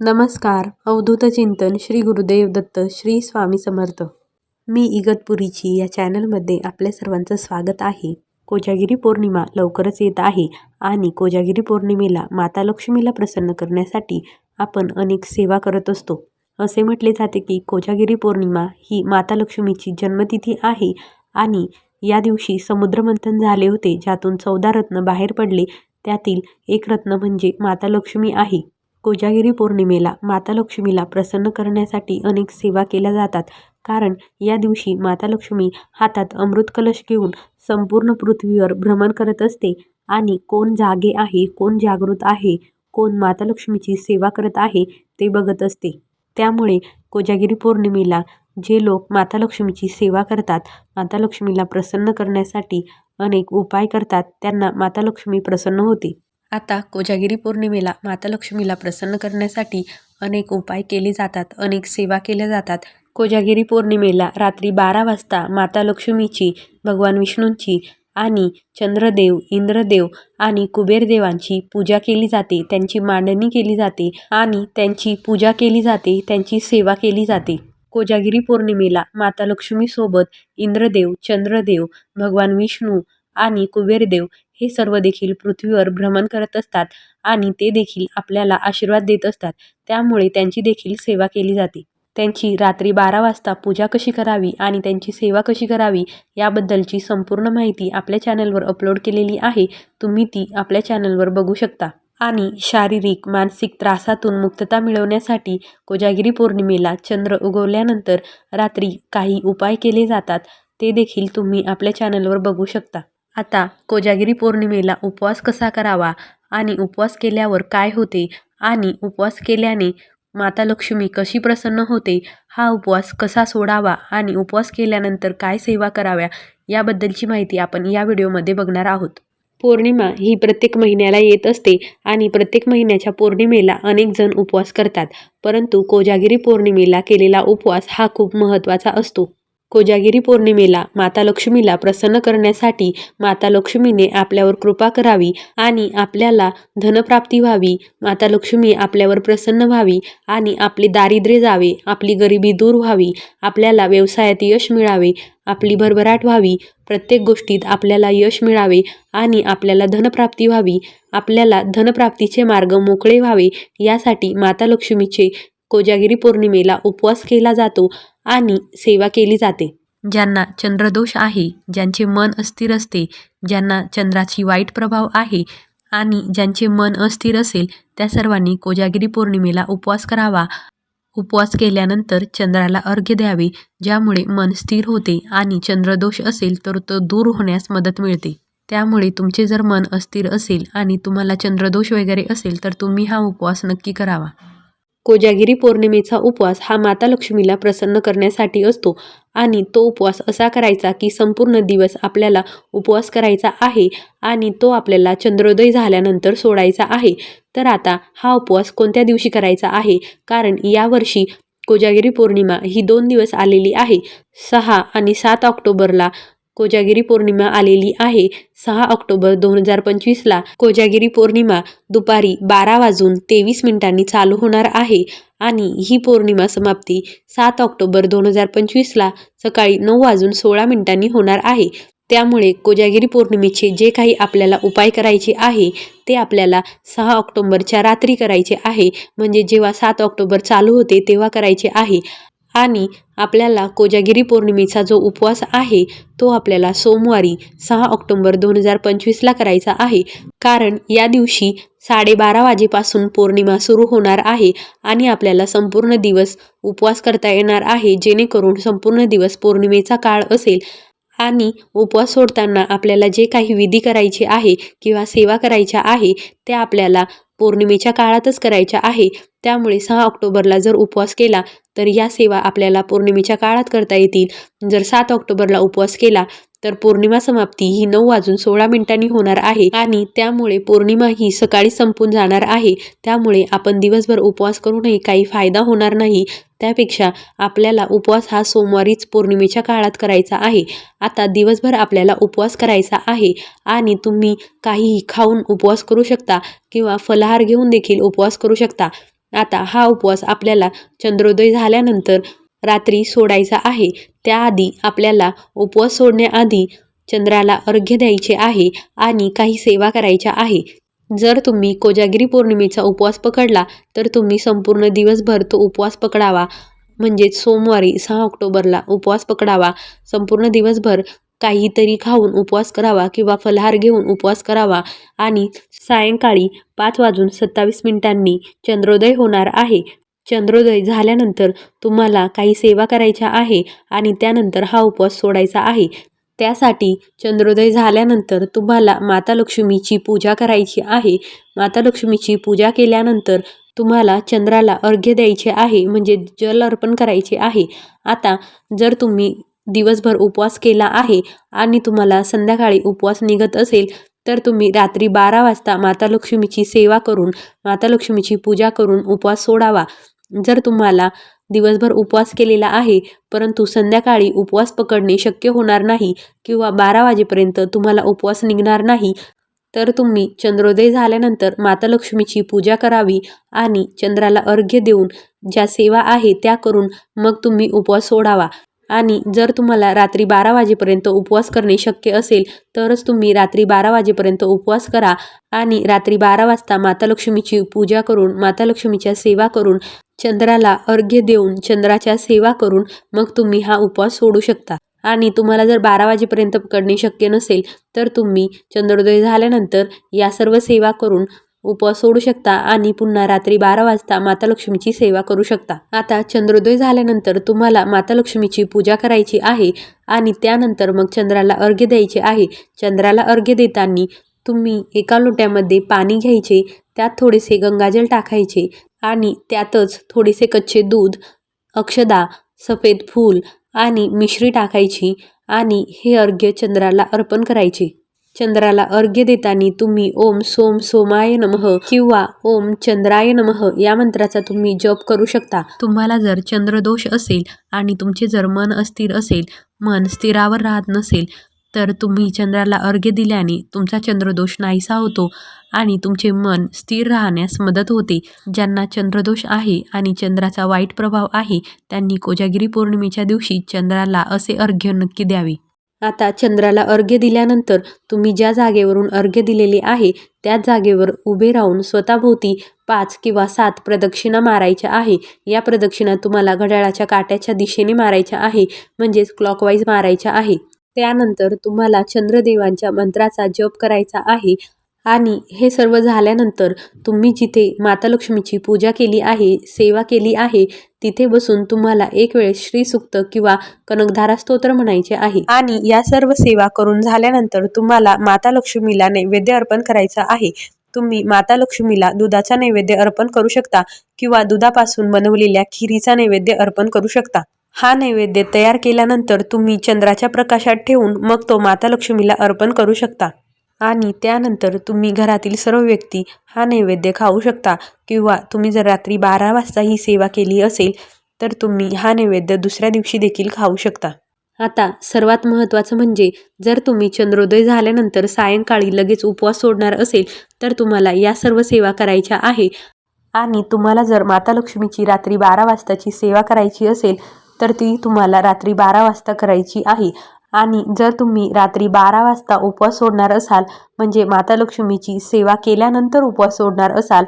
नमस्कार. अवधूत चिंतन श्री गुरुदेव दत्त श्री स्वामी समर्थ. मी इगतपुरीची या चॅनलमध्ये आपल्या सर्वांचं स्वागत आहे. कोजागिरी पौर्णिमा लवकरच येत आहे आणि कोजागिरी पौर्णिमेला माता लक्ष्मीला प्रसन्न करण्यासाठी आपण अनेक सेवा करत असतो. असे म्हटले जाते की कोजागिरी पौर्णिमा ही माता लक्ष्मीची जन्मतिथी आहे आणि या दिवशी समुद्रमंथन झाले होते ज्यातून चौदा रत्न बाहेर पडले. त्यातील एक रत्न म्हणजे माता लक्ष्मी आहे. कोजागिरी पौर्णिमेला माता लक्ष्मीला प्रसन्न करण्यासाठी अनेक सेवा केल्या जातात. कारण या दिवशी माता लक्ष्मी हातात अमृत कलश घेऊन संपूर्ण पृथ्वीवर भ्रमण करत असते. आणि कोण जागे आहे कोण जागृत आहे कोण माता लक्ष्मीची सेवा करत आहे ते बघत असते. त्यामुळे कोजागिरी पौर्णिमेला जे लोक माता लक्ष्मीची सेवा करतात माता लक्ष्मीला प्रसन्न करण्यासाठी अनेक उपाय करतात त्यांना माता लक्ष्मी प्रसन्न होते. आता कोजागिरी पौर्णिमेला माता लक्ष्मीला प्रसन्न करण्यासाठी अनेक उपाय केले जातात अनेक सेवा केल्या जातात. कोजागिरी पौर्णिमेला रात्री बारा वाजता माता लक्ष्मीची भगवान विष्णूंची आणि चंद्रदेव इंद्रदेव आणि कुबेरदेवांची पूजा केली जाते त्यांची मांडणी केली जाते आणि त्यांची पूजा केली जाते त्यांची सेवा केली जाते. कोजागिरी पौर्णिमेला माता लक्ष्मीसोबत इंद्रदेव चंद्रदेव भगवान विष्णू आणि कुबेरदेव हे सर्व देखील पृथ्वीवर भ्रमण करत असतात आणि ते देखील आपल्याला आशीर्वाद देत असतात. त्यामुळे त्यांची देखील सेवा केली जाते. त्यांची रात्री बारा वाजता पूजा कशी करावी आणि त्यांची सेवा कशी करावी याबद्दलची संपूर्ण माहिती आपल्या चॅनलवर अपलोड केलेली आहे. तुम्ही ती आपल्या चॅनलवर बघू शकता. आणि शारीरिक मानसिक त्रासातून मुक्तता मिळवण्यासाठी कोजागिरी पौर्णिमेला चंद्र उगवल्यानंतर रात्री काही उपाय केले जातात. ते देखील तुम्ही आपल्या चॅनलवर बघू शकता. आता कोजागिरी पौर्णिमेला उपवास कसा करावा आणि उपवास केल्यावर काय होते आणि उपवास केल्याने माता लक्ष्मी कशी प्रसन्न होते हा उपवास कसा सोडावा आणि उपवास केल्यानंतर काय सेवा कराव्या याबद्दलची माहिती आपण या व्हिडिओमध्ये बघणार आहोत. पौर्णिमा ही प्रत्येक महिन्याला येत असते आणि प्रत्येक महिन्याच्या पौर्णिमेला अनेक जण उपवास करतात परंतु कोजागिरी पौर्णिमेला केलेला उपवास हा खूप महत्त्वाचा असतो. कोजागिरी पौर्णिमेला माता लक्ष्मीला प्रसन्न करण्यासाठी माता लक्ष्मीने आपल्यावर कृपा करावी आणि आपल्याला धनप्राप्ती व्हावी. माता लक्ष्मी आपल्यावर प्रसन्न व्हावी आणि आपले दारिद्र्य जावे आपली गरिबी दूर व्हावी आपल्याला व्यवसायात यश मिळावे आपली भरभराट व्हावी. प्रत्येक गोष्टीत आपल्याला यश मिळावे आणि आपल्याला धनप्राप्ती व्हावी. आपल्याला धनप्राप्तीचे मार्ग मोकळे व्हावे यासाठी माता लक्ष्मीचे कोजागिरी पौर्णिमेला उपवास केला जातो. आणि सेवा केली जाते. ज्यांना चंद्रदोष आहे ज्यांचे मन अस्थिर असते ज्यांना चंद्राची वाईट प्रभाव आहे आणि ज्यांचे मन अस्थिर असेल त्या सर्वांनी कोजागिरी पौर्णिमेला उपवास करावा. उपवास केल्यानंतर चंद्राला अर्घ्य द्यावे ज्यामुळे मन स्थिर होते आणि चंद्रदोष असेल तर तो दूर होण्यास मदत मिळते. त्यामुळे तुमचे जर मन अस्थिर असेल आणि तुम्हाला चंद्रदोष वगैरे असेल तर तुम्ही हा उपवास नक्की करावा. कोजागिरी पौर्णिमेचा उपवास हा माता लक्ष्मीला प्रसन्न करण्यासाठी असतो आणि तो उपवास असा करायचा की संपूर्ण दिवस आपल्याला उपवास करायचा आहे आणि तो आपल्याला चंद्रोदय झाल्यानंतर सोडायचा आहे. तर आता हा उपवास कोणत्या दिवशी करायचा आहे? कारण यावर्षी कोजागिरी पौर्णिमा ही दोन दिवस आलेली आहे. सहा आणि सात ऑक्टोबरला कोजागिरी पौर्णिमा आलेली आहे. सहा ऑक्टोबर दोन हजार पंचवीसला कोजागिरी पौर्णिमा दुपारी बारा वाजून तेवीस मिनिटांनी चालू होणार आहे आणि ही पौर्णिमा समाप्ती सात ऑक्टोबर दोन हजार पंचवीसला सकाळी नऊ वाजून सोळा मिनिटांनी होणार आहे. त्यामुळे कोजागिरी पौर्णिमेचे जे काही आपल्याला उपाय करायचे आहे ते आपल्याला सहा ऑक्टोबरच्या रात्री करायचे आहे. म्हणजे जेव्हा सात ऑक्टोबर चालू होते तेव्हा करायचे आहे. आणि आपल्याला कोजागिरी पौर्णिमेचा जो उपवास आहे तो आपल्याला सोमवारी सहा ऑक्टोंबर दोन हजार पंचवीसला करायचा आहे. कारण या दिवशी साडेबारा वाजेपासून पौर्णिमा सुरू होणार आहे आणि आपल्याला संपूर्ण दिवस उपवास करता येणार आहे जेणेकरून संपूर्ण दिवस पौर्णिमेचा काळ असेल. आणि उपवास सोडताना आपल्याला जे काही विधी करायचे आहे किंवा सेवा करायच्या आहे त्या आपल्याला पौर्णिमेच्या काळातच करायच्या आहे. त्यामुळे सहा ऑक्टोबरला जर उपवास केला तर या सेवा आपल्याला पौर्णिमेच्या काळात करता येतील. जर सात ऑक्टोबरला उपवास केला तर पौर्णिमा समाप्ती ही नऊ वाजून सोळा मिनिटांनी होणार आहे आणि त्यामुळे पौर्णिमा ही सकाळी संपून जाणार आहे. त्यामुळे आपण दिवसभर उपवास करूनही काही फायदा होणार नाही. त्यापेक्षा आपल्याला उपवास हा सोमवारीच पौर्णिमेच्या काळात करायचा आहे. आता दिवसभर आपल्याला उपवास करायचा आहे आणि तुम्ही काहीही खाऊन उपवास करू शकता किंवा फलाहार घेऊन देखील उपवास करू शकता. आता हा उपवास आपल्याला चंद्रोदय झाल्यानंतर रात्री सोडायचा आहे. त्याआधी आपल्याला उपवास सोडण्याआधी चंद्राला अर्घ्य द्यायचे आहे आणि काही सेवा करायच्या आहे. जर तुम्ही कोजागिरी पौर्णिमेचा उपवास पकडला तर तुम्ही संपूर्ण दिवसभर तो उपवास पकडावा. म्हणजेच सोमवारी सहा ऑक्टोबरला उपवास पकडावा. संपूर्ण दिवसभर काहीतरी खाऊन उपवास करावा किंवा फलाहार घेऊन उपवास करावा. आणि सायंकाळी पाच वाजून सत्तावीस मिनिटांनी चंद्रोदय होणार आहे. चंद्रोदय झाल्यानंतर तुम्हाला काही सेवा करायच्या आहे आणि त्यानंतर हा उपवास सोडायचा आहे. त्यासाठी चंद्रोदय झाल्यानंतर तुम्हाला माता लक्ष्मीची पूजा करायची आहे. माता लक्ष्मीची पूजा केल्यानंतर तुम्हाला चंद्राला अर्घ्य द्यायचे आहे म्हणजे जल अर्पण करायचे आहे. आता जर तुम्ही दिवसभर उपवास केला आहे आणि तुम्हाला संध्याकाळी उपवास निघत असेल तर तुम्ही रात्री बारा वाजता माता लक्ष्मीची सेवा करून माता लक्ष्मीची पूजा करून उपवास सोडावा. जर तुम्हाला दिवसभर उपवास केलेला आहे परंतु संध्याकाळी उपवास पकडणे शक्य होणार नाही किंवा बारा वाजेपर्यंत तुम्हाला उपवास निघणार नाही तर तुम्ही चंद्रोदय झाल्यानंतर माता लक्ष्मीची पूजा करावी आणि चंद्राला अर्घ्य देऊन ज्या सेवा आहे त्या करून मग तुम्ही उपवास सोडावा. आणि जर तुम्हाला रात्री बारा वाजेपर्यंत उपवास करणे शक्य असेल तरच तुम्ही रात्री बारा वाजेपर्यंत उपवास करा आणि रात्री बारा वाजता माता लक्ष्मीची पूजा करून माता लक्ष्मीच्या सेवा करून चंद्राला अर्घ्य देऊन चंद्राच्या सेवा करून मग तुम्ही हा उपवास सोडू शकता. आणि तुम्हाला जर बारा वाजेपर्यंत करणे शक्य नसेल तर तुम्ही चंद्रोदय झाल्यानंतर या सर्व सेवा करून उपवास सोडू शकता आणि पुन्हा रात्री बारा वाजता माता लक्ष्मीची सेवा करू शकता. आता चंद्रोदय झाल्यानंतर तुम्हाला माता लक्ष्मीची पूजा करायची आहे आणि त्यानंतर मग चंद्राला अर्घ्य द्यायचे आहे. चंद्राला अर्घ्य देताना तुम्ही एका लोट्यामध्ये पाणी घ्यायचे त्यात थोडेसे गंगाजल टाकायचे आणि त्यातच थोडेसे कच्चे दूध अक्षदा सफेद फूल आणि मिश्री टाकायची आणि हे अर्घ्य चंद्राला अर्पण करायचे. चंद्राला अर्घ्य देताना तुम्ही ओम सोम सोमाय नमः किंवा ओम चंद्राय नमः या मंत्राचा तुम्ही जप करू शकता. तुम्हाला जर चंद्रदोष असेल आणि तुमचे जर मन अस्थिर असेल मन स्थिरावर राहत नसेल तर तुम्ही चंद्राला अर्घ्य दिल्याने तुमचा चंद्रदोष नाहीसा होतो आणि तुमचे मन स्थिर राहण्यास मदत होते. ज्यांना चंद्रदोष आहे आणि चंद्राचा वाईट प्रभाव आहे त्यांनी कोजागिरी पौर्णिमेच्या दिवशी चंद्राला असे अर्घ्य नक्की द्यावे. आता चंद्राला अर्घ्य दिल्यानंतर तुम्ही ज्या जागेवरून अर्घ्य दिलेले आहे त्याच जागेवर उभे राहून स्वतःभोवती पाच किंवा सात प्रदक्षिणा मारायच्या आहे. या प्रदक्षिणा तुम्हाला घड्याळाच्या काट्याच्या दिशेने मारायच्या आहे म्हणजेच क्लॉकवाईज मारायच्या आहे. त्यानंतर तुम्हाला चंद्रदेवांच्या मंत्राचा जप करायचा आहे आणि हे सर्व झाल्यानंतर तुम्ही जिथे माता लक्ष्मीची पूजा केली आहे सेवा केली आहे तिथे बसून तुम्हाला एक वेळ श्रीसुक्त किंवा कनकधारा स्तोत्र म्हणायचे आहे. आणि या सर्व सेवा करून झाल्यानंतर तुम्हाला माता लक्ष्मीला नैवेद्य अर्पण करायचा आहे. तुम्ही माता लक्ष्मीला दुधाचा नैवेद्य अर्पण करू शकता किंवा दुधापासून बनवलेल्या खिरीचा नैवेद्य अर्पण करू शकता. हा नैवेद्य तयार केल्यानंतर तुम्ही चंद्राच्या प्रकाशात ठेवून मग तो माता लक्ष्मीला अर्पण करू शकता. आणि त्यानंतर तुम्ही घरातील सर्व व्यक्ती हा नैवेद्य खाऊ शकता. किंवा तुम्ही जर रात्री बारा वाजता ही सेवा केली असेल तर तुम्ही हा नैवेद्य दुसऱ्या दिवशी देखील खाऊ शकता. आता सर्वात महत्त्वाचं म्हणजे जर तुम्ही चंद्रोदय झाल्यानंतर सायंकाळी लगेच उपवास सोडणार असेल तर तुम्हाला या सर्व सेवा करायच्या आहे. आणि तुम्हाला जर माता लक्ष्मीची रात्री बारा वाजताची सेवा करायची असेल तर ती तुम्हाला रात्री बारा वाजता करायची आहे. आणि जर तुम्ही रात्री बारा वाजता उपवास सोडणार असाल म्हणजे माता लक्ष्मीची सेवा केल्यानंतर उपवास सोडणार असाल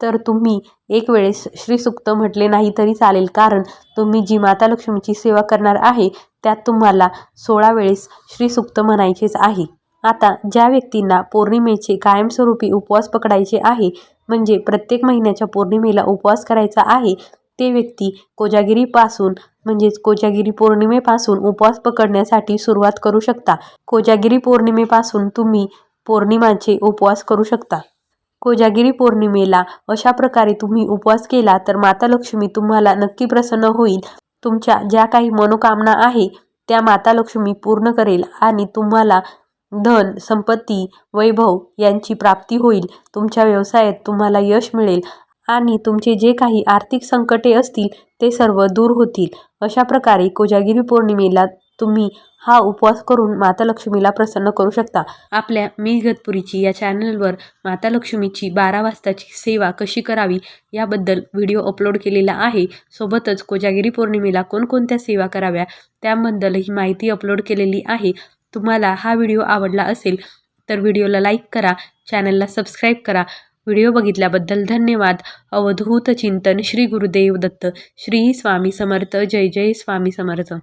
तर तुम्ही एक वेळेस श्रीसुक्त म्हटले नाही तरी चालेल. कारण तुम्ही जी माता लक्ष्मीची सेवा करणार आहे त्यात तुम्हाला सोळा वेळेस श्रीसुक्त म्हणायचेच आहे. आता ज्या व्यक्तींना पौर्णिमेचे कायमस्वरूपी उपवास पकडायचे आहे म्हणजे प्रत्येक महिन्याच्या पौर्णिमेला उपवास करायचा आहे ते व्यक्ती कोजागिरीपासून म्हणजेच कोजागिरी पौर्णिमेपासून उपवास पकडण्यासाठी सुरुवात करू शकता. कोजागिरी पौर्णिमेपासून तुम्ही पौर्णिमाचे उपवास करू शकता. कोजागिरी पौर्णिमेला अशा प्रकारे तुम्ही उपवास केला तर माता लक्ष्मी तुम्हाला नक्की प्रसन्न होईल. तुमच्या ज्या काही मनोकामना आहे त्या माता लक्ष्मी पूर्ण करेल आणि तुम्हाला धन संपत्ती वैभव यांची प्राप्ती होईल. तुमच्या व्यवसायात तुम्हाला यश मिळेल. आणि तुमचे जे काही आर्थिक संकटे असतील ते सर्व दूर होतील. अशा प्रकारे कोजागिरी पौर्णिमेला तुम्ही हा उपवास करून माता लक्ष्मीला प्रसन्न करू शकता. आपल्या मी गतपुरीची या चॅनलवर माता लक्ष्मीची बारा वाजताची सेवा कशी करावी याबद्दल व्हिडिओ अपलोड केलेला आहे. सोबतच कोजागिरी पौर्णिमेला कोणकोणत्या सेवा कराव्या त्याबद्दलही माहिती अपलोड केलेली आहे. तुम्हाला हा व्हिडिओ आवडला असेल तर व्हिडिओला लाईक करा चॅनलला सबस्क्राईब करा व्हिडिओ बघितल्याबद्दल धन्यवाद. अवधूत चिंतन श्री गुरुदेव दत्त. श्री स्वामी समर्थ. जय जय स्वामी समर्थ.